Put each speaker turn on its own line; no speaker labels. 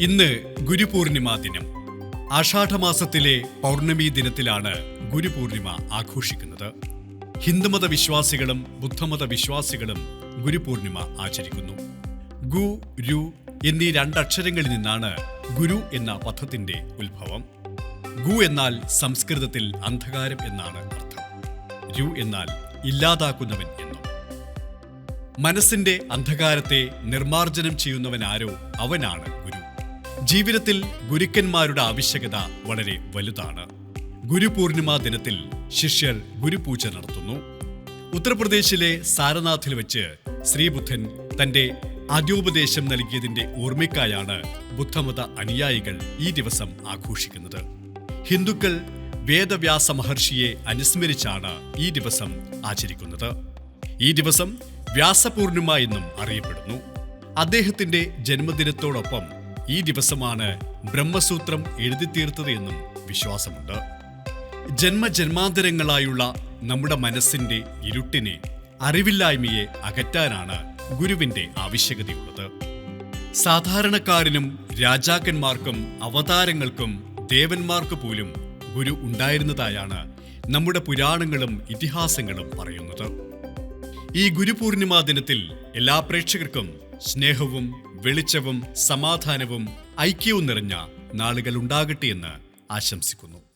ഇന്ന് ഗുരുപൂർണിമ ദിനം. ആഷാഢമാസത്തിലെ പൗർണമി ദിനത്തിലാണ് ഗുരുപൂർണിമ ആഘോഷിക്കുന്നത്. ഹിന്ദുമത വിശ്വാസികളും ബുദ്ധമത വിശ്വാസികളും ഗുരുപൂർണിമ ആചരിക്കുന്നു. ഗു രു എന്നീ രണ്ടക്ഷരങ്ങളിൽ നിന്നാണ് ഗുരു എന്ന പദത്തിന്റെ ഉത്ഭവം. ഗു എന്നാൽ സംസ്കൃതത്തിൽ അന്ധകാരം എന്നാണ് അർത്ഥം. രു എന്നാൽ ഇല്ലാതാക്കുന്നവൻ എന്നും. മനസ്സിന്റെ അന്ധകാരത്തെ നിർമാർജനം ചെയ്യുന്നവനാരോ അവനാണ് ഗുരു. ജീവിതത്തിൽ ഗുരുക്കന്മാരുടെ ആവശ്യകത വളരെ വലുതാണ്. ഗുരുപൂർണിമ ദിനത്തിൽ ശിഷ്യർ ഗുരുപൂജ നടത്തുന്നു. ഉത്തർപ്രദേശിലെ സാരനാഥിൽ വെച്ച് ശ്രീബുദ്ധൻ തന്റെ ആദ്യോപദേശം നൽകിയതിന്റെ ഓർമ്മയ്ക്കായാണ് ബുദ്ധമത അനുയായികൾ ഈ ദിവസം ആഘോഷിക്കുന്നത്. ഹിന്ദുക്കൾ വേദവ്യാസ മഹർഷിയെ അനുസ്മരിച്ചാണ് ഈ ദിവസം ആചരിക്കുന്നത്. ഈ ദിവസം വ്യാസപൂർണിമ എന്നും അറിയപ്പെടുന്നു. അദ്ദേഹത്തിന്റെ ജന്മദിനത്തോടൊപ്പം ഈ ദിവസമാണ് ബ്രഹ്മസൂത്രം എഴുതിത്തീർത്തത് എന്നും വിശ്വാസമുണ്ട്. ജന്മജന്മാന്തരങ്ങളായുള്ള നമ്മുടെ മനസ്സിന്റെ ഇരുട്ടിനെ അറിവില്ലായ്മയെ അകറ്റാനാണ് ഗുരുവിന്റെ ആവശ്യകതയുള്ളത്. സാധാരണക്കാരനും രാജാക്കന്മാർക്കും അവതാരങ്ങൾക്കും ദേവന്മാർക്ക് പോലും ഗുരു ഉണ്ടായിരുന്നതായാണ് നമ്മുടെ പുരാണങ്ങളും ഇതിഹാസങ്ങളും പറയുന്നത്. ഈ ഗുരുപൂർണിമ ദിനത്തിൽ എല്ലാ പ്രേക്ഷകർക്കും സ്നേഹവും വെളിച്ചവും സമാധാനവും ഐക്യവും നിറഞ്ഞ നാളുകൾ ഉണ്ടാകട്ടെ എന്ന് ആശംസിക്കുന്നു.